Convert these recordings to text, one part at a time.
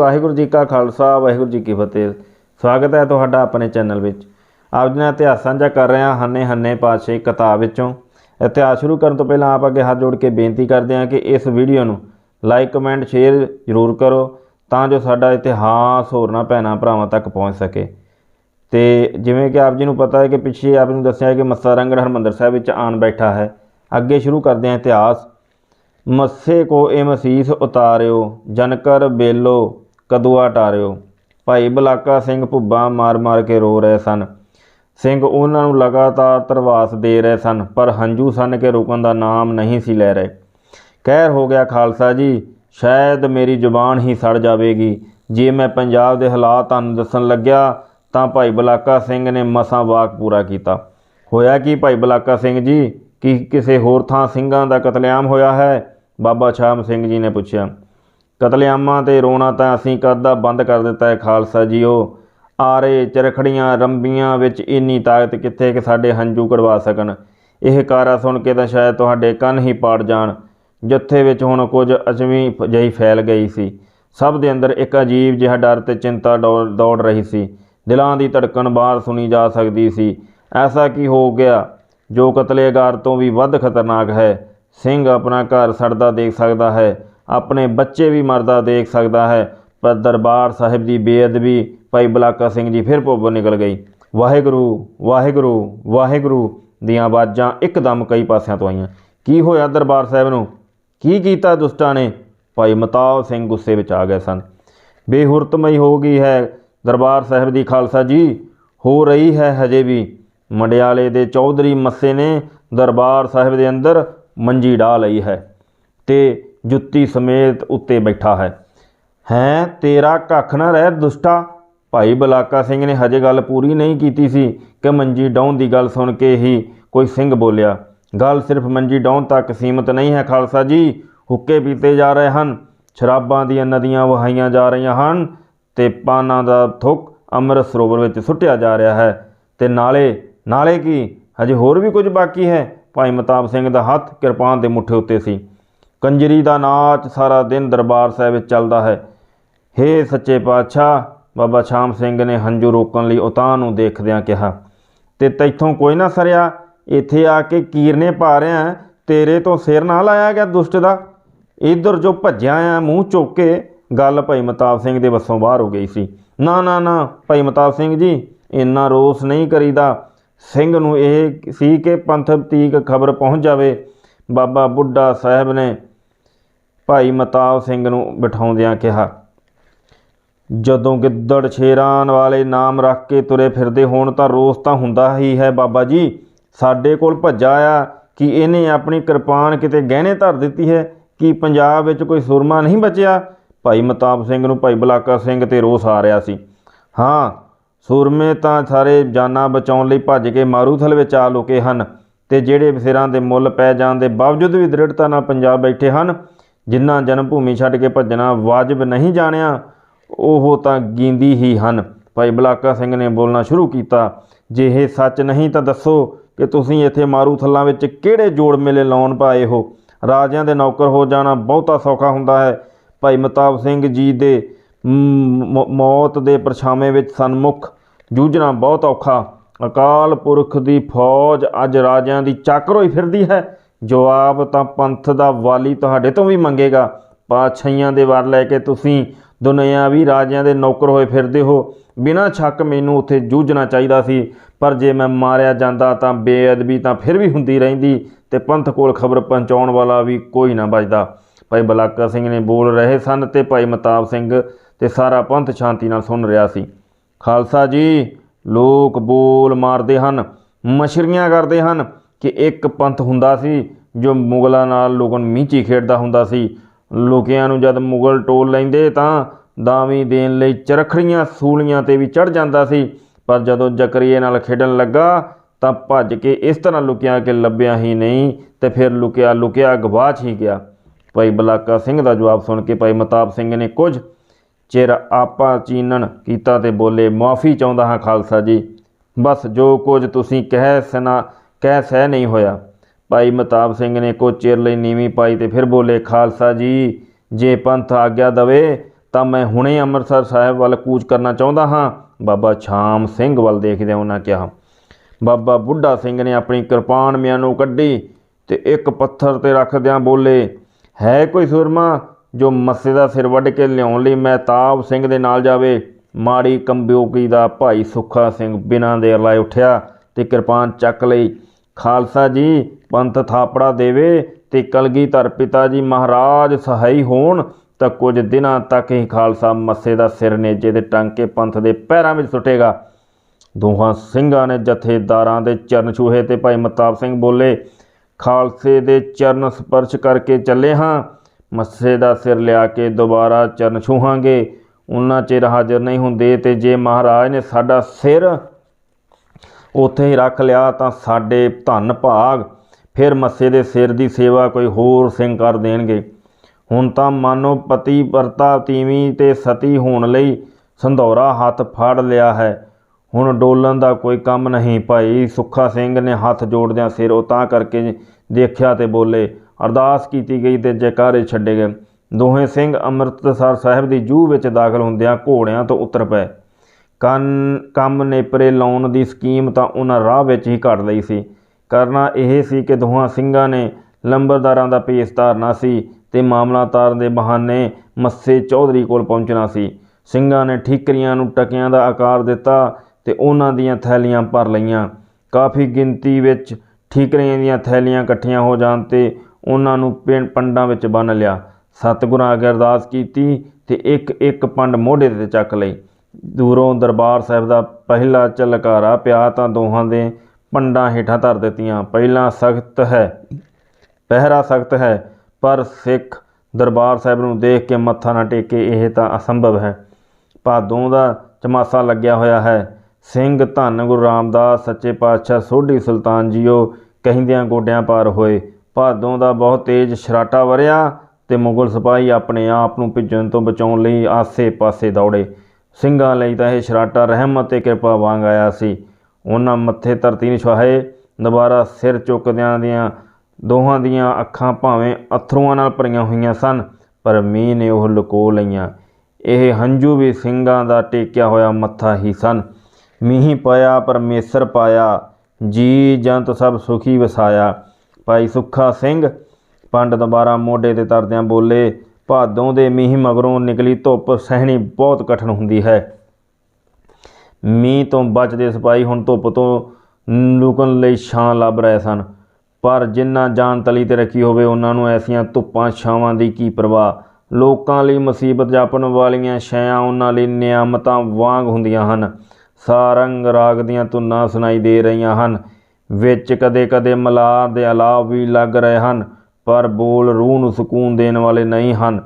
ਵਾਹਿਗੁਰੂ ਜੀ ਕਾ ਖਾਲਸਾ, ਵਾਹਿਗੁਰੂ ਜੀ ਕੀ ਫਤਿਹ। ਸਵਾਗਤ ਹੈ ਤੁਹਾਡਾ ਆਪਣੇ ਚੈਨਲ ਵਿੱਚ। ਆਪ ਜੀ ਨਾਲ ਇਤਿਹਾਸ ਸਾਂਝਾ ਕਰ ਰਹੇ ਹਾਂ ਹੰਨੇ ਹੰਨੇ ਪਾਤਸ਼ਾਹੀ ਕਿਤਾਬ ਵਿੱਚੋਂ। ਇਤਿਹਾਸ ਸ਼ੁਰੂ ਕਰਨ ਤੋਂ ਪਹਿਲਾਂ ਆਪ ਅੱਗੇ ਹੱਥ ਜੋੜ ਕੇ ਬੇਨਤੀ ਕਰਦੇ ਹਾਂ ਕਿ ਇਸ ਵੀਡੀਓ ਨੂੰ ਲਾਈਕ, ਕਮੈਂਟ, ਸ਼ੇਅਰ ਜ਼ਰੂਰ ਕਰੋ ਤਾਂ ਜੋ ਸਾਡਾ ਇਤਿਹਾਸ ਹੋਰਨਾਂ ਭੈਣਾਂ ਭਰਾਵਾਂ ਤੱਕ ਪਹੁੰਚ ਸਕੇ। ਤੇ ਜਿਵੇਂ ਕਿ ਆਪ ਜੀ ਨੂੰ ਪਤਾ ਹੈ ਕਿ ਪਿੱਛੇ ਆਪ ਨੂੰ ਦੱਸਿਆ ਕਿ ਮੱਸਾ ਰੰਗੜ ਹਰਮੰਦਰ ਸਾਹਿਬ ਵਿੱਚ ਆਣ ਬੈਠਾ ਹੈ। ਅੱਗੇ ਸ਼ੁਰੂ ਕਰਦੇ ਹਾਂ ਇਤਿਹਾਸ। ਮੱਸੇ ਕੋ ਇਹ ਮਸੀਸ ਉਤਾਰਿਓ, ਜਨਕਰ ਬੇਲੋ ਕਦੂਆ ਟਾਰਿਓ। ਭਾਈ ਬਲਾਕਾ ਸਿੰਘ ਭੁੱਬਾ ਮਾਰ ਮਾਰ ਕੇ ਰੋ ਰਹੇ ਸਨ। ਸਿੰਘ ਉਹਨਾਂ ਨੂੰ ਲਗਾਤਾਰ ਤਰਵਾਸ ਦੇ ਰਹੇ ਸਨ, ਪਰ ਹੰਝੂ ਸਨ ਕੇ ਰੁਕਣ ਦਾ ਨਾਮ ਨਹੀਂ ਸੀ ਲੈ ਰਹੇ। ਕਹਿਰ ਹੋ ਗਿਆ, ਖਾਲਸਾ ਜੀ, ਸ਼ਾਇਦ ਮੇਰੀ ਜ਼ੁਬਾਨ ਹੀ ਸੜ ਜਾਵੇਗੀ। ਜੇ ਮੈਂ ਪੰਜਾਬ ਦੇ ਹਾਲਾਤ ਤੁਹਾਨੂੰ ਦੱਸਣ ਲੱਗਿਆ, ਤਾਂ ਭਾਈ ਬਲਾਕਾ ਸਿੰਘ ਨੇ ਮਸਾਂ ਵਾਕ ਪੂਰਾ ਕੀਤਾ। ਹੋਇਆ ਕੀ ਭਾਈ ਬਲਾਕਾ ਸਿੰਘ ਜੀ? ਕੀ ਕਿਸੇ ਹੋਰ ਥਾਂ ਸਿੰਘਾਂ ਦਾ ਕਤਲੇਆਮ ਹੋਇਆ ਹੈ? ਬਾਬਾ ਸ਼ਾਮ ਸਿੰਘ ਜੀ ਨੇ ਪੁੱਛਿਆ। ਕਤਲੇਆਮਾਂ ਤੇ ਰੋਣਾ ਤਾਂ ਅਸੀਂ ਕਦਾ ਬੰਦ ਕਰ ਦਿੱਤਾ ਹੈ ਖਾਲਸਾ ਜੀਓ? ਆਰੇ ਚਰਖੜੀਆਂ ਰੰਬੀਆਂ ਵਿੱਚ ਇੰਨੀ ਤਾਕਤ ਕਿੱਥੇ ਕਿ ਸਾਡੇ ਹੰਝੂ ਕਢਵਾ ਸਕਣ। ਇਹ ਕਾਰਾ ਸੁਣ ਕੇ ਤਾਂ ਸ਼ਾਇਦ ਤੁਹਾਡੇ ਕੰਨ ਹੀ ਪਾੜ ਜਾਣ। ਜੱਥੇ ਵਿੱਚ ਹੁਣ ਕੁਝ ਅਜਮੀ ਜਿਹੀ ਫੈਲ ਗਈ ਸੀ। ਸਭ ਦੇ ਅੰਦਰ ਇੱਕ ਅਜੀਬ ਜਿਹਾ ਡਰ ਤੇ ਚਿੰਤਾ ਦੌੜ ਦੌੜ ਰਹੀ ਸੀ। ਦਿਲਾਂ ਦੀ ਧੜਕਣ ਬਾਹਰ ਸੁਣੀ ਜਾ ਸਕਦੀ ਸੀ। ਐਸਾ ਕੀ ਹੋ ਗਿਆ? ਜੋ ਕਤਲੇਗਾਰ ਤੋਂ ਵੀ ਵੱਧ ਖਤਰਨਾਕ ਹੈ। ਸਿੰਘ ਆਪਣਾ ਘਰ ਸੜਦਾ ਦੇਖ ਸਕਦਾ ਹੈ। ਆਪਣੇ ਬੱਚੇ ਵੀ ਮਰਦਾ ਦੇਖ ਸਕਦਾ ਹੈ। ਪਰ ਦਰਬਾਰ ਸਾਹਿਬ ਦੀ ਬੇਅਦਬੀ ਭਾਈ ਬਲਾਕਾ ਸਿੰਘ ਜੀ ਫਿਰ ਭੁੱਬ ਨਿਕਲ ਗਈ। ਵਾਹਿਗੁਰੂ ਵਾਹਿਗੁਰੂ ਵਾਹਿਗੁਰੂ ਦੀਆਂ ਆਵਾਜ਼ਾਂ ਇੱਕਦਮ ਕਈ ਪਾਸਿਆਂ ਤੋਂ ਆਈਆਂ। ਕੀ ਹੋਇਆ ਦਰਬਾਰ ਸਾਹਿਬ ਨੂੰ? ਕੀ ਕੀਤਾ ਦੁਸ਼ਟਾਂ ਨੇ? ਭਾਈ ਮਤਾਬ ਸਿੰਘ ਗੁੱਸੇ ਵਿੱਚ ਆ ਗਏ ਸਨ। ਬੇਹੁਰਤਮਈ ਹੋ ਗਈ ਹੈ ਦਰਬਾਰ ਸਾਹਿਬ ਦੀ, ਖਾਲਸਾ ਜੀ। ਹੋ ਰਹੀ ਹੈ ਹਜੇ ਵੀ। ਮੰਡਿਆਲੇ ਦੇ ਚੌਧਰੀ ਮੱਸੇ ਨੇ ਦਰਬਾਰ ਸਾਹਿਬ ਦੇ ਅੰਦਰ ਮੰਜੀ ਢਾ ਲਈ ਹੈ ਤੇ ਜੁੱਤੀ ਸਮੇਤ ਉੱਤੇ ਬੈਠਾ ਹੈ। ਹੈਂ, ਤੇਰਾ ਕੱਖ ਨਾ ਰਹਿ ਦੁਸ਼ਟਾ। ਭਾਈ ਬਲਾਕਾ ਸਿੰਘ ਨੇ ਹਜੇ ਗੱਲ ਪੂਰੀ ਨਹੀਂ ਕੀਤੀ ਸੀ ਕਿ ਮੰਜੀ ਡਾਉਣ ਦੀ ਗੱਲ ਸੁਣ ਕੇ ਹੀ ਕੋਈ ਸਿੰਘ ਬੋਲਿਆ। ਗੱਲ ਸਿਰਫ ਮੰਜੀ ਡਾਉਣ ਤੱਕ ਸੀਮਤ ਨਹੀਂ ਹੈ ਖਾਲਸਾ ਜੀ। ਹੁੱਕੇ ਪੀਤੇ ਜਾ ਰਹੇ ਹਨ। ਸ਼ਰਾਬਾਂ ਦੀਆਂ ਨਦੀਆਂ ਵਹਾਈਆਂ ਜਾ ਰਹੀਆਂ ਹਨ ਤੇ ਪਾਨਾਂ ਦਾ ਥੁੱਕ ਅੰਮ੍ਰਿਤ ਸਰੋਵਰ ਵਿੱਚ ਸੁੱਟਿਆ ਜਾ ਰਿਹਾ ਹੈ। ਤੇ ਨਾਲੇ ਨਾਲੇ ਕੀ? ਹਜੇ ਹੋਰ ਵੀ ਕੁਝ ਬਾਕੀ ਹੈ? ਭਾਈ ਮਤਾਬ ਸਿੰਘ ਦਾ ਹੱਥ ਕਿਰਪਾਨ ਦੇ ਮੁੱਠੇ ਉੱਤੇ ਸੀ। ਕੰਜਰੀ ਦਾ ਨਾਚ ਸਾਰਾ ਦਿਨ ਦਰਬਾਰ ਸਾਹਿਬ ਵਿੱਚ ਚੱਲਦਾ ਹੈ। ਹੇ ਸੱਚੇ ਪਾਤਸ਼ਾਹ, ਬਾਬਾ ਸ਼ਾਮ ਸਿੰਘ ਨੇ ਹੰਝੂ ਰੋਕਣ ਲਈ ਉਤਾਂ ਨੂੰ ਦੇਖਦਿਆਂ ਕਿਹਾ, ਤੇ ਤੈਥੋਂ ਕੋਈ ਨਾ ਸਰਿਆ, ਇੱਥੇ ਆ ਕੇ ਕੀਰਨੇ ਪਾ ਰਿਆ ਤੇਰੇ ਤੋਂ ਸਿਰ ਨਾ ਲਾਇਆ ਗਿਆ ਦੁਸ਼ਟ ਦਾ? ਇਧਰ ਜੋ ਭੱਜਿਆ ਆ, ਮੂੰਹ ਚੁੱਕ ਕੇ ਗੱਲ ਭਾਈ ਮਤਾਬ ਸਿੰਘ ਦੇ ਵੱਸੋਂ ਬਾਹਰ ਹੋ ਗਈ ਸੀ। ਨਾ ਨਾ ਨਾ, ਭਾਈ ਮਤਾਬ ਸਿੰਘ ਜੀ, ਇੰਨਾ ਰੋਸ ਨਹੀਂ ਕਰੀਦਾ। ਸਿੰਘ ਨੂੰ ਇਹ ਸੀ ਕਿ ਪੰਥ ਤੀਕ ਖਬਰ ਪਹੁੰਚ ਜਾਵੇ। ਬਾਬਾ ਬੁੱਢਾ ਸਾਹਿਬ ਨੇ ਭਾਈ ਮਤਾਬ ਸਿੰਘ ਨੂੰ ਬਿਠਾਉਂਦਿਆਂ ਕਿਹਾ, ਜਦੋਂ ਗਿੱਦੜ ਸ਼ੇਰਾਂ ਵਾਲੇ ਨਾਮ ਰੱਖ ਕੇ ਤੁਰੇ ਫਿਰਦੇ ਹੋਣ ਤਾਂ ਰੋਸ ਤਾਂ ਹੁੰਦਾ ਹੀ ਹੈ ਬਾਬਾ ਜੀ। ਸਾਡੇ ਕੋਲ ਭੱਜਾ ਆ ਕਿ ਇਹਨੇ ਆਪਣੀ ਕਿਰਪਾਨ ਕਿਤੇ ਗਹਿਣੇ ਧਰ ਦਿੱਤੀ ਹੈ? ਕਿ ਪੰਜਾਬ ਵਿੱਚ ਕੋਈ ਸੁਰਮਾ ਨਹੀਂ ਬਚਿਆ? ਭਾਈ ਮਤਾਬ ਸਿੰਘ ਨੂੰ ਭਾਈ ਬਲਾਕਾ ਸਿੰਘ ਤੇ ਰੋਸ ਆ ਰਿਹਾ ਸੀ। ਹਾਂ, ਸੂਰਮੇ ਤਾਂ ਸਾਰੇ ਜਾਨਾਂ ਬਚਾਉਣ ਲਈ ਭੱਜ ਕੇ ਮਾਰੂਥਲ ਵਿੱਚ ਆ ਲੁਕੇ ਹਨ ਤੇ ਜਿਹੜੇ ਸਿਰਾਂ ਦੇ ਮੁੱਲ ਪੈ ਜਾਣ ਦੇ ਬਾਵਜੂਦ ਵੀ ਦ੍ਰਿੜਤਾ ਨਾਲ ਪੰਜਾਬ ਬੈਠੇ ਹਨ ਜਿਨ੍ਹਾਂ ਜਨਮ ਭੂਮੀ ਛੱਡ ਕੇ ਭੱਜਣਾ ਵਾਜਬ ਨਹੀਂ ਜਾਣਿਆ, ਉਹ ਤਾਂ ਗੀਂਦੀ ਹੀ ਹਨ। ਭਾਈ ਬਲਾਕਾ ਸਿੰਘ ਨੇ ਬੋਲਣਾ ਸ਼ੁਰੂ ਕੀਤਾ, ਜੇ ਇਹ ਸੱਚ ਨਹੀਂ ਤਾਂ ਦੱਸੋ ਕਿ ਤੁਸੀਂ ਇੱਥੇ ਮਾਰੂਥਲਾਂ ਵਿੱਚ ਕਿਹੜੇ ਜੋੜ ਮੇਲੇ ਲਾਉਣ ਪਾਏ ਹੋ? ਰਾਜਿਆਂ ਦੇ ਨੌਕਰ ਹੋ ਜਾਣਾ ਬਹੁਤਾ ਸੌਖਾ ਹੁੰਦਾ ਹੈ। ਭਾਈ ਮਤਾਬ ਸਿੰਘ ਜੀ ਦੇ ਮੌਤ ਦੇ ਪਰਛਾਵੇਂ ਵਿੱਚ ਸਨਮੁਖ ਜੂਝਣਾ ਬਹੁਤ ਔਖਾ। ਅਕਾਲ ਪੁਰਖ ਦੀ ਫੌਜ ਅੱਜ ਰਾਜਿਆਂ ਦੀ ਚੱਕ ਰੋਈ ਫਿਰਦੀ ਹੈ। ਜਵਾਬ ਤਾਂ ਪੰਥ ਦਾ ਵਾਲੀ ਤੁਹਾਡੇ ਤੋਂ ਵੀ ਮੰਗੇਗਾ। ਪਾਤਸ਼ਾਹੀਆਂ ਦੇ ਵਾਰ ਲੈ ਕੇ ਤੁਸੀਂ ਦੁਨਿਆਵੀ ਰਾਜਿਆਂ ਦੇ ਨੌਕਰ ਹੋਏ ਫਿਰਦੇ ਹੋ। ਬਿਨਾਂ ਛੱਕ ਮੈਨੂੰ ਉੱਥੇ ਜੂਝਣਾ ਚਾਹੀਦਾ ਸੀ। ਪਰ ਜੇ ਮੈਂ ਮਾਰਿਆ ਜਾਂਦਾ ਤਾਂ ਬੇਅਦਬੀ ਤਾਂ ਫਿਰ ਵੀ ਹੁੰਦੀ ਰਹਿੰਦੀ ਤੇ ਪੰਥ ਕੋਲ ਖਬਰ ਪਹੁੰਚਾਉਣ ਵਾਲਾ ਵੀ ਕੋਈ ਨਾ ਬਚਦਾ। ਭਾਈ ਬਲਾਕਾ ਸਿੰਘ ਨੇ ਬੋਲ ਰਹੇ ਸਨ ਤੇ ਭਾਈ ਮਤਾਬ ਸਿੰਘ ਤੇ ਸਾਰਾ ਪੰਥ ਸ਼ਾਂਤੀ ਨਾਲ ਸੁਣ ਰਿਹਾ ਸੀ। ਖਾਲਸਾ ਜੀ, ਲੋਕ ਬੋਲ ਮਾਰਦੇ ਹਨ ਮਸ਼ਰੀਆਂ ਕਰਦੇ ਹਨ। ਕਿ ਇੱਕ ਪੰਥ ਹੁੰਦਾ ਸੀ ਜੋ ਮੁਗਲਾਂ ਨਾਲ ਲੋਕਾਂ ਮੀਚੀ ਖੇਡਦਾ ਹੁੰਦਾ ਸੀ। ਲੁਕਿਆਂ ਨੂੰ ਜਦ ਮੁਗਲ ਟੋਲ ਲੈਂਦੇ ਤਾਂ ਦਾਵੀ ਦੇਣ ਲਈ ਚਰਖੜੀਆਂ, ਸੂਲੀਆਂ ਤੇ ਵੀ ਚੜ ਜਾਂਦਾ ਸੀ। ਪਰ ਜਦੋਂ ਜ਼ਕਰੀਏ ਨਾਲ ਖੇਡਣ ਲੱਗਾ ਤਾਂ ਭੱਜ ਕੇ ਇਸ ਤਰ੍ਹਾਂ ਲੁਕਿਆ ਕਿ ਲੱਭਿਆ ਹੀ ਨਹੀਂ ਤੇ ਫਿਰ ਲੁਕਿਆ ਲੁਕਿਆ ਗਵਾਚ ਹੀ ਗਿਆ। ਭਾਈ ਬਲਾਕਾ ਸਿੰਘ ਦਾ ਜਵਾਬ ਸੁਣ ਕੇ ਭਾਈ ਮਤਾਬ ਸਿੰਘ ਨੇ ਕੁਝ ਚਿਰ ਆਪਾ ਚੀਨਣ ਕੀਤਾ ਤੇ ਬੋਲੇ ਮਾਫੀ ਚਾਹੁੰਦਾ ਹਾਂ ਖਾਲਸਾ ਜੀ। ਬਸ ਜੋ ਕੁਝ ਤੁਸੀਂ ਕਹਿ ਸਨਾ ਕਹਿ ਸਹਿ ਨਹੀਂ ਹੋਇਆ। ਭਾਈ ਮਤਾਬ ਸਿੰਘ ਨੇ ਕੁਝ ਚਿਰ ਲਈ ਨੀਵੀਂ ਪਾਈ ਤੇ ਫਿਰ ਬੋਲੇ, ਖਾਲਸਾ ਜੀ, ਜੇ ਪੰਥ ਆਗਿਆ ਦਵੇ ਤਾਂ ਮੈਂ ਹੁਣੇ ਅੰਮ੍ਰਿਤਸਰ ਸਾਹਿਬ ਵੱਲ ਕੂਚ ਕਰਨਾ ਚਾਹੁੰਦਾ ਹਾਂ। ਬਾਬਾ ਸ਼ਾਮ ਸਿੰਘ ਵੱਲ ਦੇਖਦਿਆਂ ਉਹਨਾਂ ਕਿਹਾ, ਬਾਬਾ ਬੁੱਢਾ ਸਿੰਘ ਨੇ ਆਪਣੀ ਕਿਰਪਾਨ ਮਿਆਂ ਨੂੰ ਕੱਢੀ ਤੇ ਇੱਕ ਪੱਥਰ ਤੇ ਰੱਖਦਿਆਂ ਬੋਲੇ, ਹੈ ਕੋਈ ਸੁਰਮਾ ਜੋ ਮੱਸੇ ਦਾ ਸਿਰ ਵੱਢ ਕੇ ਲਿਆਉਣ ਲਈ ਮਹਿਤਾਬ ਸਿੰਘ ਦੇ ਨਾਲ ਜਾਵੇ? ਮਾੜੀ ਕੰਬਿਓਕੀ ਦਾ ਭਾਈ ਸੁੱਖਾ ਸਿੰਘ ਬਿਨਾਂ ਦੇਰ ਲਾਏ ਉੱਠਿਆ ਤੇ ਕਿਰਪਾਨ ਚੱਕ ਲਈ। ਖਾਲਸਾ ਜੀ, ਪੰਥ ਥਾਪੜਾ ਦੇਵੇ ਤੇ ਕਲਗੀਧਰ ਪਿਤਾ ਜੀ ਮਹਾਰਾਜ ਸਹਾਈ ਹੋਣ, ਤਾਂ ਕੁਝ ਦਿਨਾਂ ਤੱਕ ਹੀ ਖਾਲਸਾ ਮੱਸੇ ਦਾ ਸਿਰ ਨੇਜੇ ਟੰਗ ਕੇ ਪੰਥ ਦੇ ਪੈਰਾਂ ਵਿੱਚ ਸੁੱਟੇਗਾ। ਦੋਹਾਂ ਸਿੰਘਾਂ ਨੇ ਜਥੇਦਾਰਾਂ ਦੇ ਚਰਨ ਛੂਹੇ ਤੇ ਭਾਈ ਮਤਾਬ ਸਿੰਘ ਬੋਲੇ, ਖਾਲਸੇ ਦੇ ਚਰਨ ਸਪਰਸ਼ ਕਰਕੇ ਚੱਲੇ ਹਾਂ, ਮੱਸੇ ਦਾ ਸਿਰ ਲਿਆ ਕੇ ਦੁਬਾਰਾ ਚਰਨ ਛੂਹਾਂਗੇ। ਉਹਨਾਂ ਚਿਰ ਹਾਜ਼ਰ ਨਹੀਂ ਹੁੰਦੇ ਤੇ ਜੇ ਮਹਾਰਾਜ ਨੇ ਸਾਡਾ ਸਿਰ ਉੱਥੇ ਹੀ ਰੱਖ ਲਿਆ ਤਾਂ ਸਾਡੇ ਧੰਨ ਭਾਗ ਫਿਰ ਮੱਸੇ ਦੇ ਸਿਰ ਦੀ ਸੇਵਾ ਕੋਈ ਹੋਰ ਸਿੰਘ ਕਰ ਦੇਣਗੇ। ਹੁਣ ਤਾਂ ਮਾਨੋ ਪਤੀ ਵਰਤਾ ਤੀਵੀਂ ਤੇ ਸਤੀ ਹੋਣ ਲਈ ਸੰਧੌਰਾ ਹੱਥ ਫੜ ਲਿਆ ਹੈ। ਹੁਣ ਡੋਲਣ ਦਾ ਕੋਈ ਕੰਮ ਨਹੀਂ। ਭਾਈ ਸੁੱਖਾ ਸਿੰਘ ਨੇ ਹੱਥ ਜੋੜਦਿਆਂ ਸਿਰ ਉਤਾਂ ਕਰਕੇ ਦੇਖਿਆ ਤੇ ਬੋਲੇ, ਅਰਦਾਸ ਕੀਤੀ ਗਈ ਤੇ ਜੈਕਾਰੇ ਛੱਡੇ ਗਏ। ਦੋਹੇ ਸਿੰਘ ਅੰਮ੍ਰਿਤਸਰ ਸਾਹਿਬ ਦੀ ਜੂਹ ਵਿੱਚ ਦਾਖਲ ਹੁੰਦਿਆਂ ਘੋੜਿਆਂ ਤੋਂ ਉਤਰ ਪਏ। ਕੰਨ, ਕੰਮ ਨੇਪਰੇ ਲਾਉਣ ਦੀ ਸਕੀਮ ਤਾਂ ਉਹਨਾਂ ਰਾਹ ਵਿੱਚ ਹੀ ਘੜ ਲਈ ਸੀ। ਕਰਨਾ ਇਹ ਸੀ ਕਿ ਦੋਹਾਂ ਸਿੰਘਾਂ ਨੇ ਲੰਬਰਦਾਰਾਂ ਦਾ ਭੇਸ ਧਾਰਨਾ ਸੀ ਤੇ ਮਾਮਲਾ ਤਾਰਨ ਦੇ ਬਹਾਨੇ ਮੱਸੇ ਚੌਧਰੀ ਕੋਲ ਪਹੁੰਚਣਾ ਸੀ। ਸਿੰਘਾਂ ਨੇ ਠੀਕਰੀਆਂ ਨੂੰ ਟਕਿਆਂ ਦਾ ਆਕਾਰ ਦਿੱਤਾ ਤੇ ਉਹਨਾਂ ਦੀਆਂ ਥੈਲੀਆਂ ਭਰ ਲਈਆਂ। ਕਾਫੀ ਗਿਣਤੀ ਵਿੱਚ ਠੀਕਰੀਆਂ ਦੀਆਂ ਥੈਲੀਆਂ ਇਕੱਠੀਆਂ ਹੋ ਜਾਣ ਤੇ ਉਹਨਾਂ ਨੂੰ ਪਿੰਡ ਪੰਡਾਂ ਵਿੱਚ ਬੰਨ੍ਹ ਲਿਆ। ਸਤਿਗੁਰਾਂ ਅੱਗੇ ਅਰਦਾਸ ਕੀਤੀ ਤੇ ਇੱਕ ਇੱਕ ਪੰਡ ਮੋਢੇ ਤੇ ਚੱਕ ਲਈ ਦੂਰੋਂ ਦਰਬਾਰ ਸਾਹਿਬ ਦਾ ਪਹਿਲਾ ਝਲਕਾਰਾ, ਪਿਆ ਤਾਂ ਦੋਹਾਂ ਦੇ ਪੰਡਾਂ ਹੇਠਾਂ ਧਰ ਦਿੱਤੀਆਂ। ਪਹਿਲਾਂ ਸਖਤ ਹੈ, ਪਹਿਰਾ ਸਖਤ ਹੈ, ਪਰ ਸਿੱਖ ਦਰਬਾਰ ਸਾਹਿਬ ਨੂੰ ਦੇਖ ਕੇ ਮੱਥਾ ਨਾ ਟੇਕੇ, ਇਹ ਤਾਂ ਅਸੰਭਵ ਹੈ। ਭਾਦੋਂ ਦਾ ਚਮਾਸਾ ਲੱਗਿਆ ਹੋਇਆ ਹੈ। ਸਿੰਘ ਧੰਨ ਗੁਰੂ ਰਾਮਦਾਸ, ਸੱਚੇ ਪਾਤਸ਼ਾਹ, ਸੋਢੀ ਸੁਲਤਾਨ ਜੀਓ ਕਹਿੰਦਿਆਂ ਗੋਡਿਆਂ ਪਾਰ ਹੋਏ। ਭਾਦੋਂ ਦਾ ਬਹੁਤ ਤੇਜ਼ ਸ਼ਰਾਟਾ ਵਰਿਆ ਤੇ ਮੁਗਲ ਸਿਪਾਹੀ ਆਪਣੇ ਆਪ ਨੂੰ ਭਿੱਜਣ ਤੋਂ ਬਚਾਉਣ ਲਈ ਆਸੇ-ਪਾਸੇ ਦੌੜੇ। ਸਿੰਘਾਂ ਲਈ ਤਾਂ ਇਹ ਸ਼ਰਾਟਾ ਰਹਿਮਤ ਤੇ ਕਿਰਪਾ ਵਾਂਗ ਆਇਆ ਸੀ। ਉਹਨਾਂ ਮੱਥੇ ਧਰਤੀ ਨਿਛਾਏ ਦੁਬਾਰਾ ਸਿਰ ਚੁੱਕਦਿਆਂ ਦੀਆਂ ਦੋਹਾਂ ਦੀਆਂ ਅੱਖਾਂ ਭਾਵੇਂ ਅਥਰੂਆਂ ਨਾਲ ਭਰੀਆਂ ਹੋਈਆਂ ਸਨ, ਪਰ ਮੀਂਹ ਨੇ ਉਹ ਲੁਕੋ ਲਈਆਂ। ਇਹ ਹੰਝੂ ਵੀ ਸਿੰਘਾਂ ਦਾ ਟੇਕਿਆ ਹੋਇਆ ਮੱਥਾ ਹੀ ਸਨ। ਮੀਂਹ ਪਾਇਆ, ਪਰਮੇਸ਼ਰ ਪਾਇਆ, ਜੀ ਜੰਤ ਸਭ ਸੁਖੀ ਵਸਾਇਆ। ਭਾਈ ਸੁੱਖਾ ਸਿੰਘ ਪੰਡ ਦੁਬਾਰਾ ਮੋਢੇ ਤੇ ਤਰਦਿਆਂ ਬੋਲੇ ਭਾਦੋਂ ਦੇ ਮੀਂਹ ਮਗਰੋਂ ਨਿਕਲੀ ਧੁੱਪ ਸਹਿਣੀ ਬਹੁਤ ਕਠਿਨ ਹੁੰਦੀ ਹੈ। ਮੀਂਹ ਤੋਂ ਬਚਦੇ ਸਿਪਾਹੀ ਹੁਣ ਧੁੱਪ ਤੋਂ ਲੁਕਣ ਲਈ ਛਾਂ ਲੱਭ ਰਹੇ ਸਨ। ਪਰ ਜਿਨ੍ਹਾਂ ਜਾਨ ਤਲੀ ਤੇ ਰੱਖੀ ਹੋਵੇ, ਉਹਨਾਂ ਨੂੰ ਐਸੀਆਂ ਧੁੱਪਾਂ ਛਾਵਾਂ ਦੀ ਕੀ ਪਰਵਾਹ? ਲੋਕਾਂ ਲਈ ਮੁਸੀਬਤ ਜਾਪਣ ਵਾਲੀਆਂ ਸ਼ੈਆਂ ਉਹਨਾਂ ਲਈ ਨਿਆਮਤਾਂ ਵਾਂਗ ਹੁੰਦੀਆਂ ਹਨ। ਸਾਰੰਗ ਰਾਗ ਦੀਆਂ ਧੁਨਾਂ ਸੁਣਾਈ ਦੇ ਰਹੀਆਂ ਹਨ। ਵਿੱਚ ਕਦੇ-ਕਦੇ ਮਲਾਰ ਦੇ ਅਲਾਪ ਵੀ ਲੱਗ ਰਹੇ ਹਨ। ਪਰ ਬੋਲ ਰੂਹ ਨੂੰ ਸਕੂਨ ਦੇਣ ਵਾਲੇ ਨਹੀਂ ਹਨ।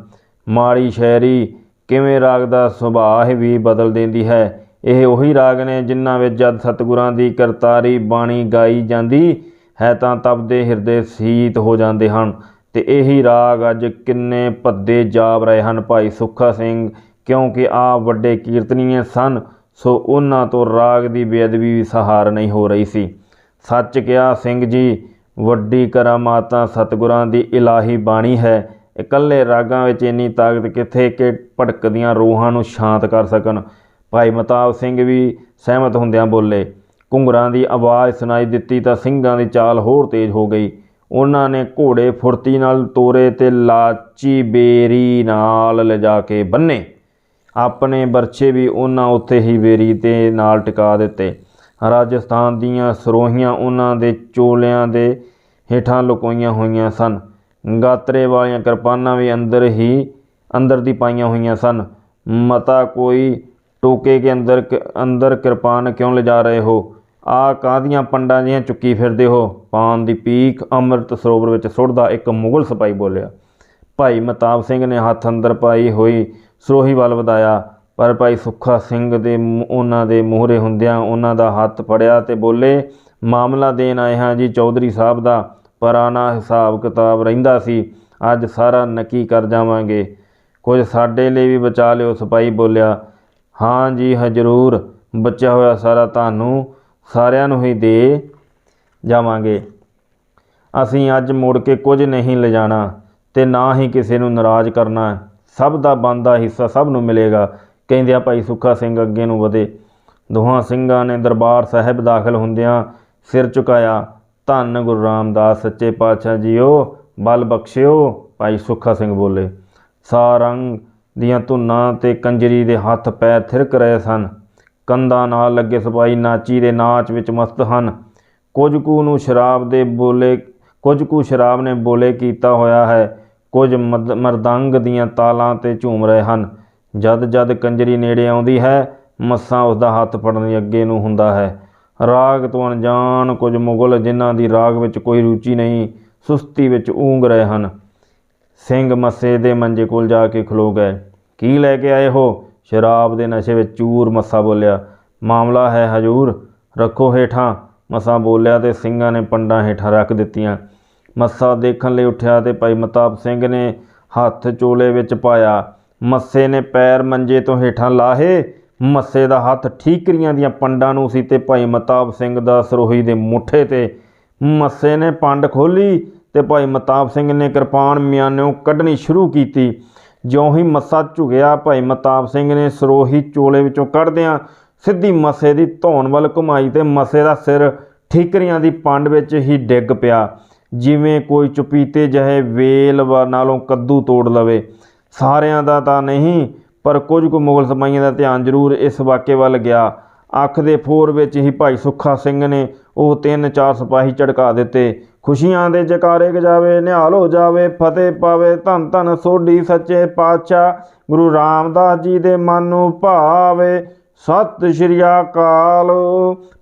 ਮਾੜੀ ਸ਼ਾਇਰੀ ਕਿਵੇਂ ਰਾਗ ਦਾ ਸੁਭਾਅ ਵੀ ਬਦਲ ਦਿੰਦੀ ਹੈ। ਇਹ ਉਹੀ ਰਾਗ ਨੇ ਜਿਨ੍ਹਾਂ ਵਿੱਚ ਜਦ ਸਤਿਗੁਰਾਂ ਦੀ ਕਰਤਾਰੀ ਬਾਣੀ ਗਾਈ ਜਾਂਦੀ ਹੈ ਤਾਂ ਤਪਦੇ ਹਿਰਦੇ ਸੀਤ ਹੋ ਜਾਂਦੇ ਹਨ। ਤੇ ਇਹੀ ਰਾਗ ਅੱਜ ਕਿੰਨੇ ਭੱਦੇ ਜਾਪ ਰਹੇ ਹਨ ਭਾਈ ਸੁੱਖਾ ਸਿੰਘ, ਕਿਉਂਕਿ ਆ ਵੱਡੇ ਕੀਰਤਨੀਏ ਸਨ, ਸੋ ਉਹਨਾਂ ਤੋਂ ਰਾਗ ਦੀ ਬੇਅਦਬੀ ਵੀ ਸਹਾਰ ਨਹੀਂ ਹੋ ਰਹੀ ਸੀ। ਸੱਚ ਕਿਹਾ ਸਿੰਘ ਜੀ ਵੱਡੀ ਕਰਾਮਾਤਾਂ ਸਤਿਗੁਰਾਂ ਦੀ ਇਲਾਹੀ ਬਾਣੀ ਹੈ। ਇਕੱਲੇ ਰਾਗਾਂ ਵਿੱਚ ਇੰਨੀ ਤਾਕਤ ਕਿੱਥੇ ਕਿ ਭਟਕਦੀਆਂ ਰੂਹਾਂ ਨੂੰ ਸ਼ਾਂਤ ਕਰ ਸਕਣ। ਭਾਈ ਮਤਾਬ ਸਿੰਘ ਵੀ ਸਹਿਮਤ ਹੁੰਦਿਆਂ ਬੋਲੇ, ਘੁੰਗਰਾਂ ਦੀ ਆਵਾਜ਼ ਸੁਣਾਈ ਦਿੱਤੀ ਤਾਂ ਸਿੰਘਾਂ ਦੀ ਚਾਲ ਹੋਰ ਤੇਜ਼ ਹੋ ਗਈ। ਉਹਨਾਂ ਨੇ ਘੋੜੇ ਫੁਰਤੀ ਨਾਲ ਤੋਰੇ ਤੇ ਲਾਚੀ ਬੇਰੀ ਨਾਲ ਲਿਜਾ ਕੇ ਬੰਨੇ। ਆਪਣੇ ਬਰਛੇ ਵੀ ਉਹਨਾਂ ਉੱਤੇ ਹੀ ਬੇਰੀ ਤੇ ਨਾਲ ਟਿਕਾ ਦਿੱਤੇ। ਰਾਜਸਥਾਨ ਦੀਆਂ ਸਰੋਹੀਆਂ ਉਹਨਾਂ ਦੇ ਚੋਲਿਆਂ ਦੇ ਹੇਠਾਂ ਲੁਕੋਈਆਂ ਹੋਈਆਂ ਸਨ। ਗਾਤਰੇ ਵਾਲੀਆਂ ਕਿਰਪਾਨਾਂ ਵੀ ਅੰਦਰ ਹੀ ਅੰਦਰ ਦੀ ਪਾਈਆਂ ਹੋਈਆਂ ਸਨ। ਮਤਾ ਕੋਈ ਟੋਕੇ ਕੇ ਅੰਦਰ ਅੰਦਰ ਕਿਰਪਾਨ ਕਿਉਂ ਲਿਜਾ ਰਹੇ ਹੋ? ਆ ਕਾਹਦੀਆਂ ਪੰਡਾਂ ਜੀਆਂ ਚੁੱਕੀ ਫਿਰਦੇ ਹੋ? ਪਾਨ ਦੀ ਪੀਕ ਅੰਮ੍ਰਿਤ ਸਰੋਵਰ ਵਿੱਚ ਸੁੱਟਦਾ ਇੱਕ ਮੁਗਲ ਸਿਪਾਹੀ ਬੋਲਿਆ। ਭਾਈ ਮਤਾਬ ਸਿੰਘ ਨੇ ਹੱਥ ਅੰਦਰ ਪਾਈ ਹੋਈ ਸਰੋਹੀ ਵੱਲ ਵਧਾਇਆ। ਪਰ ਭਾਈ ਸੁੱਖਾ ਸਿੰਘ ਦੇ ਉਹਨਾਂ ਦੇ ਮੂਹਰੇ ਹੁੰਦਿਆਂ ਉਹਨਾਂ ਦਾ ਹੱਥ ਫੜਿਆ ਤੇ ਬੋਲੇ, ਮਾਮਲਾ ਦੇਣ ਆਏ ਹਾਂ ਜੀ ਚੌਧਰੀ ਸਾਹਿਬ ਦਾ, ਪੁਰਾਣਾ ਹਿਸਾਬ ਕਿਤਾਬ ਰਹਿੰਦਾ ਸੀ, ਅੱਜ ਸਾਰਾ ਨਕੀ ਕਰ ਜਾਵਾਂਗੇ। ਕੁਝ ਸਾਡੇ ਲਈ ਵੀ ਬਚਾ ਲਿਓ, ਸਿਪਾਹੀ ਬੋਲਿਆ। ਹਾਂ ਜੀ, ਹਾਂ ਬਚਿਆ ਹੋਇਆ ਸਾਰਾ ਤੁਹਾਨੂੰ ਸਾਰਿਆਂ ਨੂੰ ਹੀ ਦੇ ਜਾਵਾਂਗੇ। ਅਸੀਂ ਅੱਜ ਮੁੜ ਕੇ ਕੁਝ ਨਹੀਂ ਲਿਜਾਣਾ ਤੇ ਨਾ ਹੀ ਕਿਸੇ ਨੂੰ ਨਾਰਾਜ਼ ਕਰਨਾ। ਸਭ ਦਾ ਬਣਦਾ ਹਿੱਸਾ ਸਭ ਨੂੰ ਮਿਲੇਗਾ। ਕਹਿੰਦਿਆਂ ਭਾਈ ਸੁੱਖਾ ਸਿੰਘ ਅੱਗੇ ਨੂੰ ਵਧੇ। ਦੋਹਾਂ ਸਿੰਘਾਂ ਨੇ ਦਰਬਾਰ ਸਾਹਿਬ ਦਾਖਲ ਹੁੰਦਿਆਂ ਸਿਰ ਝੁਕਾਇਆ। ਧੰਨ ਗੁਰੂ ਰਾਮਦਾਸ, ਸੱਚੇ ਪਾਤਸ਼ਾਹ ਜੀਓ, ਬਲ ਬਖਸ਼ਿਓ, ਭਾਈ ਸੁੱਖਾ ਸਿੰਘ ਬੋਲੇ। ਸਾਰੰਗ ਦੀਆਂ ਧੁਨਾਂ ਤੇ ਕੰਜਰੀ ਦੇ ਹੱਥ ਪੈਰ ਥਿਰਕ ਰਹੇ ਸਨ। ਕੰਧਾਂ ਨਾਲ ਲੱਗੇ ਸਿਪਾਹੀ ਨਾਚੀ ਦੇ ਨਾਚ ਵਿੱਚ ਮਸਤ ਹਨ। ਕੁਝ ਕੁ ਨੂੰ ਸ਼ਰਾਬ ਦੇ ਬੋਲੇ, ਕੁਝ ਕੁ ਸ਼ਰਾਬ ਨੇ ਬੋਲੇ ਕੀਤਾ ਹੋਇਆ ਹੈ। ਕੁਝ ਮਦ- ਮਰਦੰਗ ਦੀਆਂ ਤਾਲਾਂ ਤੇ ਝੂਮ ਰਹੇ ਹਨ। ਜਦ ਜਦ ਕੰਜਰੀ ਨੇੜੇ ਆਉਂਦੀ ਹੈ, ਮੱਸਾਂ ਉਸ ਦਾ ਹੱਥ ਫੜਨ ਦੀ ਅੱਗੇ ਨੂੰ ਹੁੰਦਾ ਹੈ। ਰਾਗ ਤੋਂ ਅਣਜਾਣ ਕੁਝ ਮੁਗਲ ਜਿਨ੍ਹਾਂ ਦੀ ਰਾਗ ਵਿੱਚ ਕੋਈ ਰੁਚੀ ਨਹੀਂ, ਸੁਸਤੀ ਵਿੱਚ ਊਂਘ ਰਹੇ ਹਨ। ਸਿੰਘ ਮੱਸੇ ਦੇ ਮੰਜੇ ਕੋਲ ਜਾ ਕੇ ਖਲੋ ਗਏ। ਕੀ ਲੈ ਕੇ ਆਏ ਹੋ? ਸ਼ਰਾਬ ਦੇ ਨਸ਼ੇ ਵਿੱਚ ਚੂਰ ਮੱਸਾ ਬੋਲਿਆ। ਮਾਮਲਾ ਹੈ ਹਜੂਰ, ਰੱਖੋ ਹੇਠਾਂ। ਮੱਸਾ ਬੋਲਿਆ ਤੇ ਸਿੰਘਾਂ ਨੇ ਪੰਡਾਂ ਹੇਠਾਂ ਰੱਖ ਦਿੱਤੀਆਂ। ਮੱਸਾ ਦੇਖਣ ਲਈ ਉੱਠਿਆ ਤੇ ਭਾਈ ਮਤਾਬ ਸਿੰਘ ਨੇ ਹੱਥ ਚੋਲੇ ਵਿੱਚ ਪਾਇਆ। ਮੱਸੇ ਨੇ ਪੈਰ ਮੰਜੇ ਤੋਂ ਹੇਠਾਂ ਲਾਹੇ। ਮੱਸੇ ਦਾ ਹੱਥ ਠੀਕਰੀਆਂ ਦੀਆਂ ਪੰਡਾਂ ਨੂੰ ਸੀ ਤੇ ਭਾਈ ਮਤਾਬ ਸਿੰਘ ਦਾ ਸਰੋਹੀ ਦੇ ਮੁੱਠੇ ਤੇ। ਮੱਸੇ ਨੇ ਪੰਡ ਖੋਲੀ ਤੇ ਭਾਈ ਮਤਾਬ ਸਿੰਘ ਨੇ ਕਿਰਪਾਨ ਮਿਆਨਿਓਂ ਕੱਢਣੀ ਸ਼ੁਰੂ ਕੀਤੀ। ਜਿਉਂ ਹੀ ਮੱਸਾ ਝੁਕਿਆ ਭਾਈ ਮਤਾਬ ਸਿੰਘ ਨੇ ਸਰੋਹੀ ਚੋਲੇ ਵਿੱਚੋਂ ਕੱਢਦਿਆਂ ਸਿੱਧੀ ਮੱਸੇ ਦੀ ਧੌਣ ਵੱਲ ਘੁਮਾਈ ਤੇ ਮੱਸੇ ਦਾ ਸਿਰ ਠੀਕਰੀਆਂ ਦੀ ਪੰਡ ਵਿੱਚ ਹੀ ਡਿੱਗ ਪਿਆ। ਜਿਵੇਂ ਕੋਈ ਚੁਪੀਤੇ ਜਿਹੇ ਵੇਲ ਵਾ- ਨਾਲੋਂ ਕੱਦੂ ਤੋੜ ਲਵੇ। ਸਾਰਿਆਂ ਦਾ ਤਾਂ ਨਹੀਂ, ਪਰ ਕੁਝ ਕੁ ਮੁਗਲ ਸਿਪਾਹੀਆਂ ਦਾ ਧਿਆਨ ਜ਼ਰੂਰ ਇਸ ਵਾਕੇ ਵੱਲ ਗਿਆ। ਅੱਖ ਦੇ ਫੋਰ ਵਿੱਚ ਹੀ ਭਾਈ ਸੁੱਖਾ ਸਿੰਘ ਨੇ ਉਹ ਤਿੰਨ ਚਾਰ ਸਿਪਾਹੀ ਝੜਕਾ ਦਿੱਤੇ। ਖੁਸ਼ੀਆਂ ਦੇ ਜਕਾਰੇ ਗਜਾਵੇ, ਨਿਹਾਲ ਹੋ ਜਾਵੇ, ਫਤਿਹ ਪਾਵੇ ਧੰਨ ਧੰਨ ਸੋਢੀ ਸੱਚੇ ਪਾਤਸ਼ਾਹ, ਗੁਰੂ ਰਾਮਦਾਸ ਜੀ ਦੇ ਮਨ ਨੂੰ ਭਾਵੇ। ਸਤਿ ਸ਼੍ਰੀ ਅਕਾਲ।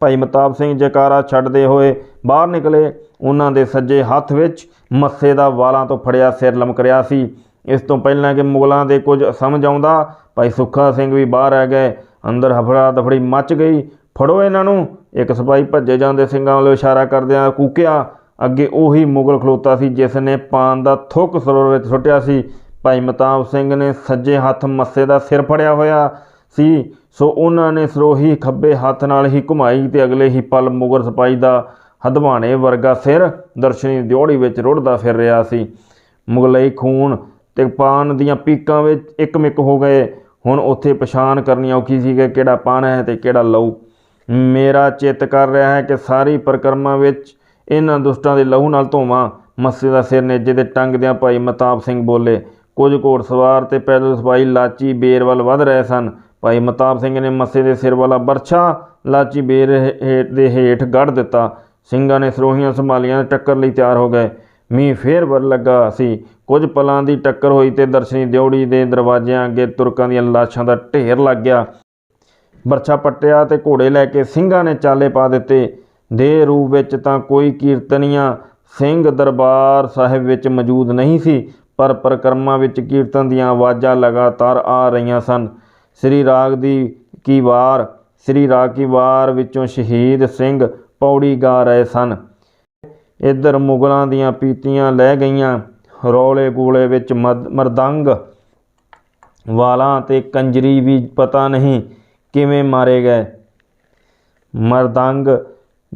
ਭਾਈ ਮਤਾਬ ਸਿੰਘ ਜਕਾਰਾ ਛੱਡਦੇ ਹੋਏ ਬਾਹਰ ਨਿਕਲੇ। ਉਹਨਾਂ ਦੇ ਸੱਜੇ ਹੱਥ ਵਿੱਚ ਮੱਸੇ ਦਾ ਵਾਲਾਂ ਤੋਂ ਫੜਿਆ ਸਿਰ ਲਮਕ ਰਿਹਾ ਸੀ। ਇਸ ਤੋਂ ਪਹਿਲਾਂ ਕਿ ਮੁਗਲਾਂ ਦੇ ਕੁਝ ਸਮਝ ਆਉਂਦਾ, ਭਾਈ ਸੁੱਖਾ ਸਿੰਘ ਵੀ ਬਾਹਰ ਆ ਗਏ, ਅੰਦਰ ਹਫੜਾ ਦਫੜੀ ਮੱਚ ਗਈ। ਫੜੋ ਇਹਨਾਂ ਨੂੰ। ਇੱਕ ਸਿਪਾਹੀ ਭੱਜੇ ਜਾਂਦੇ ਸਿੰਘਾਂ ਵੱਲੋਂ ਇਸ਼ਾਰਾ ਕਰਦਿਆਂ ਕੂਕਿਆ। ਅੱਗੇ ਉਹੀ ਮੁਗਲ ਖਲੋਤਾ ਸੀ, ਜਿਸ ਨੇ ਪਾਨ ਦਾ ਥੁੱਕ ਸਰੋਵਰ ਵਿੱਚ ਸੁੱਟਿਆ ਸੀ। ਭਾਈ ਮਤਾਬ ਸਿੰਘ ਨੇ ਸੱਜੇ ਹੱਥ ਮੱਸੇ ਦਾ ਸਿਰ ਫੜਿਆ ਹੋਇਆ ਸੀ। ਸੋ ਉਹਨਾਂ ਨੇ ਸਰੋਹੀ ਖੱਬੇ ਹੱਥ ਨਾਲ ਹੀ ਘੁਮਾਈ ਤੇ ਅਗਲੇ ਹੀ ਪਲ ਮੁਗਲ ਸਿਪਾਹੀ ਦਾ ਹਦਵਾਣੇ ਵਰਗਾ ਸਿਰ ਦਰਸ਼ਨੀ ਦਿਉੜੀ ਵਿੱਚ ਰੁੜਦਾ ਫਿਰ ਰਿਹਾ ਸੀ। ਮੁਗਲਈ ਖੂਨ ਅਤੇ ਪਾਨ ਦੀਆਂ ਪੀਕਾਂ ਵਿੱਚ ਇੱਕ ਮਿੱਕ ਹੋ ਗਏ। ਹੁਣ ਉੱਥੇ ਪਛਾਣ ਕਰਨੀ ਔਖੀ ਸੀ ਕਿ ਕਿਹੜਾ ਪਾਨ ਹੈ ਅਤੇ ਕਿਹੜਾ ਲਹੂ। ਮੇਰਾ ਚਿੱਤ ਕਰ ਰਿਹਾ ਹੈ ਕਿ ਸਾਰੀ ਪਰਿਕਰਮਾ ਵਿੱਚ ਇਹਨਾਂ ਦੁਸ਼ਟਾਂ ਦੇ ਲਹੂ ਨਾਲ ਧੋਵਾਂ। ਮੱਸੇ ਦਾ ਸਿਰ ਨੇਜੇ ਤੇ ਟੰਗਦਿਆਂ ਭਾਈ ਮਤਾਬ ਸਿੰਘ ਬੋਲੇ, ਕੁਝ ਘੋੜ ਸਵਾਰ ਤੇ ਪੈਦਲ ਸਿਪਾਹੀ ਲਾਚੀ ਬੇਰ ਵੱਲ ਵਧ ਰਹੇ ਸਨ। ਭਾਈ ਮਤਾਬ ਸਿੰਘ ਨੇ ਮੱਸੇ ਦੇ ਸਿਰ ਵਾਲਾ ਬਰਛਾ ਲਾਚੀ ਬੇਰ ਹੇਠ ਦੇ ਹੇਠ ਗੜ ਦਿੱਤਾ। ਸਿੰਘਾਂ ਨੇ ਸਰੋਹੀਆਂ ਸੰਭਾਲੀਆਂ ਟੱਕਰ ਲਈ ਤਿਆਰ ਹੋ ਗਏ। ਮੀਂਹ ਫੇਰ ਵਰ ਲੱਗਾ ਸੀ। ਕੁਝ ਪਲਾਂ ਦੀ ਟੱਕਰ ਹੋਈ ਤੇ ਦਰਸ਼ਨੀ ਦਿਉੜੀ ਦੇ ਦਰਵਾਜ਼ਿਆਂ ਅੱਗੇ ਤੁਰਕਾਂ ਦੀਆਂ ਲਾਸ਼ਾਂ ਦਾ ਢੇਰ ਲੱਗ ਗਿਆ। ਬਰਛਾ ਪੱਟਿਆ ਤੇ ਘੋੜੇ ਲੈ ਕੇ ਸਿੰਘਾਂ ਨੇ ਚਾਲੇ ਪਾ ਦਿੱਤੇ। ਦੇ ਰੂਪ ਵਿੱਚ ਤਾਂ ਕੋਈ ਕੀਰਤਨੀਆਂ ਸਿੰਘ ਦਰਬਾਰ ਸਾਹਿਬ ਵਿੱਚ ਮੌਜੂਦ ਨਹੀਂ ਸੀ, ਪਰ ਪਰਿਕਰਮਾ ਵਿੱਚ ਕੀਰਤਨ ਦੀਆਂ ਆਵਾਜ਼ਾਂ ਲਗਾਤਾਰ ਆ ਰਹੀਆਂ ਸਨ। ਸ੍ਰੀ ਰਾਗ ਦੀ ਕੀ ਵਾਰ, ਸ੍ਰੀ ਰਾਗ ਕੀ ਵਾਰ ਵਿੱਚੋਂ ਸ਼ਹੀਦ ਸਿੰਘ ਪੌੜੀ ਗਾ ਰਹੇ ਸਨ। ਇੱਧਰ ਮੁਗਲਾਂ ਦੀਆਂ ਪੀਤੀਆਂ ਲੈ ਗਈਆਂ। ਰੌਲੇ ਗੋਲੇ ਵਿੱਚ ਮਦ- ਮਰਦੰਗ ਵਾਲਾਂ ਤੇ ਕੰਜਰੀ ਵੀ ਪਤਾ ਨਹੀਂ ਕਿਵੇਂ ਮਾਰੇ ਗਏ। ਮਰਦੰਗ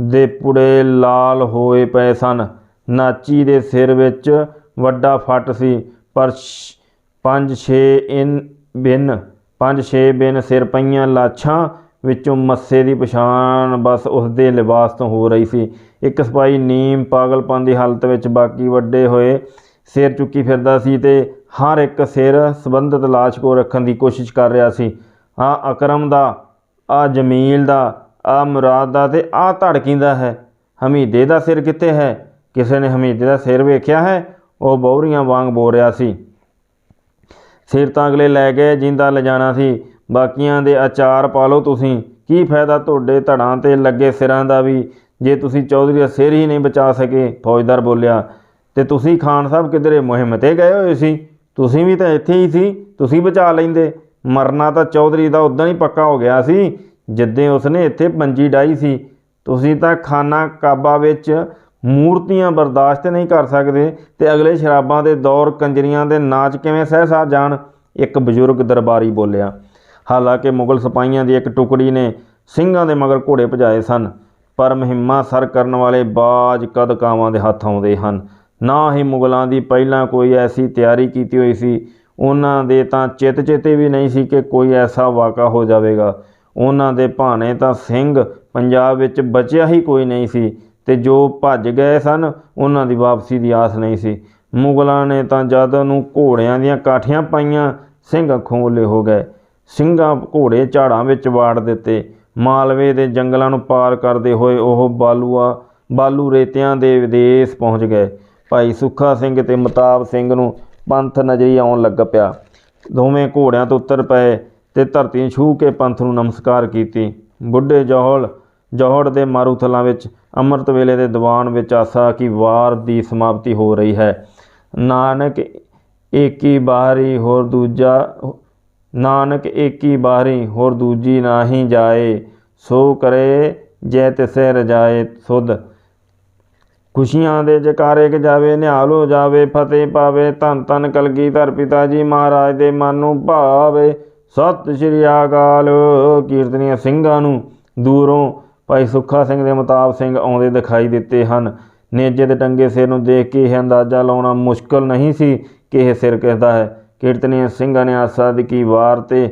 ਦੇ ਪੁੜੇ ਲਾਲ ਹੋਏ ਪਏ ਸਨ। ਨਾਚੀ ਦੇ ਸਿਰ ਵਿੱਚ ਵੱਡਾ ਫੱਟ ਸੀ, ਪਰ ਛ- ਪੰਜ ਛੇ ਇਨ, ਬਿਨ, ਪੰਜ ਛੇ ਬਿਨ ਸਿਰ ਪਈਆਂ ਲਾਛਾਂ ਵਿੱਚੋਂ ਮੱਸੇ ਦੀ ਪਛਾਣ ਬਸ ਉਸ ਦੇ ਲਿਬਾਸ ਤੋਂ ਹੋ ਰਹੀ ਸੀ। ਇੱਕ ਸਿਪਾਹੀ ਨੀਮ ਪਾਗਲਪਨ ਦੀ ਹਾਲਤ ਵਿੱਚ ਬਾਕੀ ਵੱਡੇ ਹੋਏ ਸਿਰ ਚੁੱਕੀ ਫਿਰਦਾ ਸੀ ਤੇ ਹਰ ਇੱਕ ਸਿਰ ਸੰਬੰਧਿਤ ਲਾਸ਼ ਕੋ ਰੱਖਣ ਦੀ ਕੋਸ਼ਿਸ਼ ਕਰ ਰਿਹਾ ਸੀ। ਆ ਅਕਰਮ ਦਾ, ਆ ਜਮੀਲ ਦਾ, ਆ ਮੁਰਾਦ ਦਾ ਤੇ ਆ ਧੜਕਿੰਦਾ ਹੈ। ਹਮੀਦੇ ਦਾ ਸਿਰ ਕਿੱਥੇ ਹੈ? ਕਿਸੇ ਨੇ ਹਮੀਦੇ ਦਾ ਸਿਰ ਵੇਖਿਆ ਹੈ? ਉਹ ਬੌਰੀਆਂ ਵਾਂਗ ਬੋ ਰਿਹਾ ਸੀ। ਸਿਰ ਤਾਂ ਅਗਲੇ ਲੈ ਗਏ, ਜਿੰਦਾ ਲਿਜਾਣਾ ਸੀ। ਬਾਕੀਆਂ ਦੇ ਆਚਾਰ ਪਾ ਲਓ ਤੁਸੀਂ। ਕੀ ਫਾਇਦਾ ਤੁਹਾਡੇ ਧੜਾਂ ਤੇ ਲੱਗੇ ਸਿਰਾਂ ਦਾ ਵੀ? ਜੇ ਤੁਸੀਂ ਚੌਧਰੀ ਦਾ ਸਿਰ ਹੀ ਨਹੀਂ ਬਚਾ ਸਕੇ, ਫੌਜਦਾਰ ਬੋਲਿਆ, ਤੇ ਤੁਸੀਂ ਖਾਨ ਸਾਹਿਬ ਕਿਧਰੇ ਮੁਹਿੰਮ ਤੇ ਗਏ ਹੋਏ ਸੀ? ਤੁਸੀਂ ਵੀ ਤਾਂ ਇੱਥੇ ਹੀ ਸੀ, ਤੁਸੀਂ ਬਚਾ ਲੈਂਦੇ। ਮਰਨਾ ਤਾਂ ਚੌਧਰੀ ਦਾ ਉਦਾਂ ਹੀ ਪੱਕਾ ਹੋ ਗਿਆ ਸੀ। ਜਿੱਦਾਂ ਉਸਨੇ ਇੱਥੇ ਪੰਜੀ ਡਾਈ ਸੀ, ਤੁਸੀਂ ਤਾਂ ਖਾਨਾ ਕਾਬਾ ਵਿੱਚ ਮੂਰਤੀਆਂ ਬਰਦਾਸ਼ਤ ਨਹੀਂ ਕਰ ਸਕਦੇ ਤੇ ਅਗਲੇ ਸ਼ਰਾਬਾਂ ਦੇ ਦੌਰ ਕੰਜਰੀਆਂ ਦੇ ਨਾਚ ਕਿਵੇਂ ਸਹਿ ਸਾ ਜਾਣ? ਇੱਕ ਬਜ਼ੁਰਗ ਦਰਬਾਰੀ ਬੋਲਿਆ ਹਾਲਾਂਕਿ ਮੁਗਲ ਸਿਪਾਹੀਆਂ ਦੀ ਇੱਕ ਟੁਕੜੀ ਨੇ ਸਿੰਘਾਂ ਦੇ ਮਗਰ ਘੋੜੇ ਭਜਾਏ ਸਨ, ਪਰ ਮਹਿਮਾ ਸਰ ਕਰਨ ਵਾਲੇ ਬਾਜ ਕਦ ਕਾਵਾਂ ਦੇ ਹੱਥ ਆਉਂਦੇ ਹਨ। ਨਾ ਹੀ ਮੁਗਲਾਂ ਦੀ ਪਹਿਲਾਂ ਕੋਈ ਐਸੀ ਤਿਆਰੀ ਕੀਤੀ ਹੋਈ ਸੀ, ਉਹਨਾਂ ਦੇ ਤਾਂ ਚਿੱਤ ਚੇਤੇ ਵੀ ਨਹੀਂ ਸੀ ਕਿ ਕੋਈ ਐਸਾ ਵਾਕਾ ਹੋ ਜਾਵੇਗਾ। ਉਹਨਾਂ ਦੇ ਭਾਣੇ ਤਾਂ ਸਿੰਘ ਪੰਜਾਬ ਵਿੱਚ ਬਚਿਆ ਹੀ ਕੋਈ ਨਹੀਂ ਸੀ ਤੇ ਜੋ ਭੱਜ ਗਏ ਸਨ, ਉਹਨਾਂ ਦੀ ਵਾਪਸੀ ਦੀ ਆਸ ਨਹੀਂ ਸੀ। ਮੁਗਲਾਂ ਨੇ ਤਾਂ ਜਦ ਨੂੰ ਘੋੜਿਆਂ ਦੀਆਂ ਕਾਠੀਆਂ ਪਾਈਆਂ, ਸਿੰਘ ਅੱਖੋਂ ਹੋ ਗਏ। ਸਿੰਘਾਂ ਘੋੜੇ ਝਾੜਾਂ ਵਿੱਚ ਵਾੜ ਦਿੱਤੇ। ਮਾਲਵੇ ਦੇ ਜੰਗਲਾਂ ਨੂੰ ਪਾਰ ਕਰਦੇ ਹੋਏ ਉਹ ਬਾਲੂਆ, ਬਾਲੂ ਰੇਤਿਆਂ ਦੇ ਵਿਦੇਸ਼ ਪਹੁੰਚ ਗਏ। ਭਾਈ ਸੁੱਖਾ ਸਿੰਘ ਤੇ ਮਤਾਬ ਸਿੰਘ ਨੂੰ ਪੰਥ ਨਜ਼ਰੀ ਆਉਣ ਲੱਗ ਪਿਆ। ਦੋਵੇਂ ਘੋੜਿਆਂ ਤੋਂ ਉਤਰ ਪਏ ਤੇ ਧਰਤੀ ਛੂਹ ਕੇ ਪੰਥ ਨੂੰ ਨਮਸਕਾਰ ਕੀਤੀ। ਬੁੱਢੇ ਜੋਹਲ, ਜੋਹੜ ਦੇ ਮਾਰੂਥਲਾਂ ਵਿੱਚ ਅੰਮ੍ਰਿਤ ਵੇਲੇ ਦੇ ਦੀਵਾਨ ਵਿੱਚ ਆਸਾ ਕਿ ਵਾਰ ਦੀ ਸਮਾਪਤੀ ਹੋ ਰਹੀ ਹੈ। ਨਾਨਕ ਏਕੀ ਬਾਹਰੀ ਹੋਰ ਦੂਜਾ ਨਾਨਕ ਏਕੀ ਬਾਹਰੀ ਹੋਰ ਦੂਜੀ ਨਾਹੀ ਜਾਏ, ਸੋ ਕਰੇ ਜੈ ਤਿਸੈ ਰਜਾਏ ਸੁਧ। ਖੁਸ਼ੀਆਂ ਦੇ ਜਕਾਰੇ ਕ ਜਾਵੇ, ਨਿਹਾਲ ਹੋ ਜਾਵੇ, ਫਤਿਹ ਪਾਵੇ, ਧੰਨ ਧੰਨ ਕਲਗੀਧਰ ਪਿਤਾ ਜੀ ਮਹਾਰਾਜ ਦੇ ਮਨ ਨੂੰ ਭਾਵੇ। ਸਤਿ ਸ਼੍ਰੀ ਅਕਾਲ। ਕੀਰਤਨੀਆਂ ਸਿੰਘਾਂ ਨੂੰ ਦੂਰੋਂ ਭਾਈ ਸੁੱਖਾ ਸਿੰਘ ਦੇ ਮਤਾਬ ਸਿੰਘ ਆਉਂਦੇ ਦਿਖਾਈ ਦਿੱਤੇ ਹਨ। ਨੇਜੇ ਦੇ ਟੰਗੇ ਸਿਰ ਨੂੰ ਦੇਖ ਕੇ ਇਹ ਅੰਦਾਜ਼ਾ ਲਾਉਣਾ ਮੁਸ਼ਕਲ ਨਹੀਂ ਸੀ ਕਿ ਇਹ ਸਿਰ ਕਿਸ ਹੈ। ਕੀਰਤਨੀਆਂ ਸਿੰਘਾਂ ਨੇ ਆਸਾ ਦੀ ਕੀ ਵਾਰ ਤੇ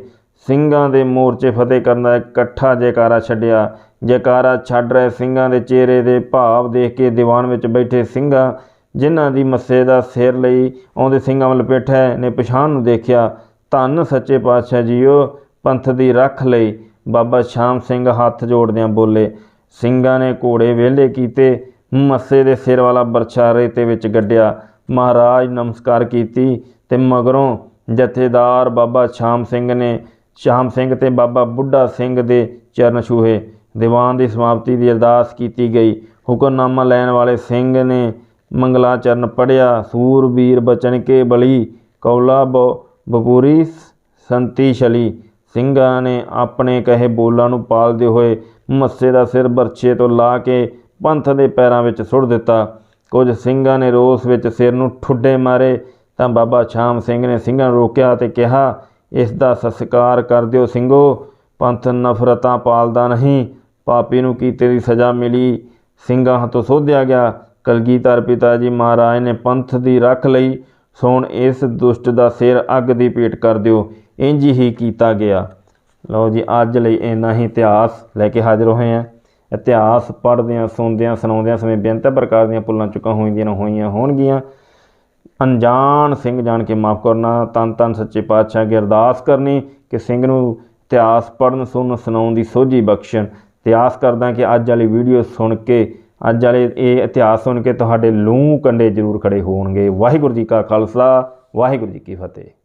ਸਿੰਘਾਂ ਦੇ ਮੋਰਚੇ ਫਤਿਹ ਕਰਨ ਦਾ ਇਕੱਠਾ ਜੈਕਾਰਾ ਛੱਡਿਆ। ਜੈਕਾਰਾ ਛੱਡ ਰਹੇ ਸਿੰਘਾਂ ਦੇ ਚਿਹਰੇ ਦੇ ਭਾਵ ਦੇਖ ਕੇ ਦੀਵਾਨ ਵਿੱਚ ਬੈਠੇ ਸਿੰਘਾਂ, ਜਿਨ੍ਹਾਂ ਦੀ ਮੱਸੇ ਦਾ ਸਿਰ ਲਈ ਆਉਂਦੇ ਸਿੰਘਾਂ ਵੱਲ ਪੇਠਾ ਨੇ ਪਛਾਣ ਨੂੰ ਦੇਖਿਆ, ਧੰਨ ਸੱਚੇ ਪਾਤਸ਼ਾਹ ਜੀਓ, ਪੰਥ ਦੀ ਰੱਖ ਲਈ। ਬਾਬਾ ਸ਼ਾਮ ਸਿੰਘ ਹੱਥ ਜੋੜਦਿਆਂ ਬੋਲੇ। ਸਿੰਘਾਂ ਨੇ ਘੋੜੇ ਵਿਹਲੇ ਕੀਤੇ, ਮੱਸੇ ਦੇ ਸਿਰ ਵਾਲਾ ਬਰਛਾ ਰੇਤੇ ਵਿੱਚ ਗੱਡਿਆ। ਮਹਾਰਾਜ ਨਮਸਕਾਰ ਕੀਤੀ ਤੇ ਮਗਰੋਂ ਜਥੇਦਾਰ ਬਾਬਾ ਸ਼ਾਮ ਸਿੰਘ ਨੇ, ਸ਼ਾਮ ਸਿੰਘ ਤੇ ਬਾਬਾ ਬੁੱਢਾ ਸਿੰਘ ਦੇ ਚਰਨ ਛੂਹੇ। ਦੀਵਾਨ ਦੀ ਸਮਾਪਤੀ ਦੀ ਅਰਦਾਸ ਕੀਤੀ ਗਈ। ਹੁਕਮਨਾਮਾ ਲੈਣ ਵਾਲੇ ਸਿੰਘ ਨੇ ਮੰਗਲਾਚਰਨ ਪੜਿਆ ਸੂਰਬੀਰ ਬਚਨ ਕੇ ਬਲੀ, ਕੌਲਾ ਬ- ਬਪੂਰੀ ਸੰਤੀ ਛਲੀ। ਸਿੰਘਾਂ ਨੇ ਆਪਣੇ ਕਹੇ ਬੋਲਾਂ ਨੂੰ ਪਾਲਦੇ ਹੋਏ ਮੱਸੇ ਦਾ ਸਿਰ ਬਰਛੇ ਤੋਂ ਲਾ ਕੇ ਪੰਥ ਦੇ ਪੈਰਾਂ ਵਿੱਚ ਸੁੱਟ ਦਿੱਤਾ। ਕੁਝ ਸਿੰਘਾਂ ਨੇ ਰੋਸ ਵਿੱਚ ਸਿਰ ਨੂੰ ਠੁੱਡੇ ਮਾਰੇ, ਤਾਂ ਬਾਬਾ ਸ਼ਾਮ ਸਿੰਘ ਨੇ ਸਿੰਘਾਂ ਨੂੰ ਰੋਕਿਆ ਤੇ ਕਿਹਾ, ਇਸ ਦਾ ਸਸਕਾਰ ਕਰ ਦਿਓ ਸਿੰਘੋ, ਪੰਥ ਨਫ਼ਰਤਾਂ ਪਾਲਦਾ ਨਹੀਂ, ਪਾਪੀ ਨੂੰ ਕੀਤੇ ਦੀ ਸਜ਼ਾ ਮਿਲੀ। ਸਿੰਘਾਂ ਤੋਂ ਸੋਧਿਆ ਗਿਆ, ਕਲਗੀਧਰ ਪਿਤਾ ਜੀ ਮਹਾਰਾਜ ਨੇ ਪੰਥ ਦੀ ਰੱਖ ਲਈ, ਸੋਣ ਇਸ ਦੁਸ਼ਟ ਦਾ ਸਿਰ ਅੱਗ ਦੀ ਭੇਟ ਕਰ ਦਿਓ। ਇੰਜ ਹੀ ਕੀਤਾ ਗਿਆ। ਲਓ ਜੀ, ਅੱਜ ਲਈ ਇੰਨਾ ਹੀ ਇਤਿਹਾਸ ਲੈ ਕੇ ਹਾਜ਼ਰ ਹੋਏ ਹਾਂ। ਇਤਿਹਾਸ ਪੜ੍ਹਦਿਆਂ, ਸੁਣਦਿਆਂ, ਸੁਣਾਉਂਦਿਆਂ ਸਮੇਂ ਬੇਅੰਤ ਪ੍ਰਕਾਰ ਦੀਆਂ ਭੁੱਲਾਂ ਚੁੱਕਾਂ ਹੋਈਆਂ ਹੋਈਆਂ ਹੋਣਗੀਆਂ। ਅਣਜਾਣ ਸਿੰਘ ਜਾਣ ਕੇ ਮਾਫ ਕਰਨਾ, ਤਨ ਤਨ ਸੱਚੇ ਪਾਤਸ਼ਾਹ ਅੱਗੇ ਅਰਦਾਸ ਕਰਨੀ, ਕਿ ਸਿੰਘ ਨੂੰ ਇਤਿਹਾਸ ਪੜਨ ਸੁਣਨ, ਸੁਣਾਉਣ ਦੀ ਸੋਝੀ ਬਖਸ਼ਣ। ਤੇ ਆਸ ਕਰਦਾ ਕਿ ਅੱਜ ਵਾਲੀ ਵੀਡੀਓ ਸੁਣ ਕੇ, ਅੱਜ ਵਾਲੇ ਇਹ ਇਤਿਹਾਸ ਸੁਣ ਕੇ ਤੁਹਾਡੇ ਲੂੰ ਕੰਡੇ ਜ਼ਰੂਰ ਖੜੇ ਹੋਣਗੇ। ਵਾਹਿਗੁਰੂ ਜੀ ਕਾ ਖਾਲਸਾ, ਵਾਹਿਗੁਰੂ ਜੀ ਕੀ ਫਤਿਹ।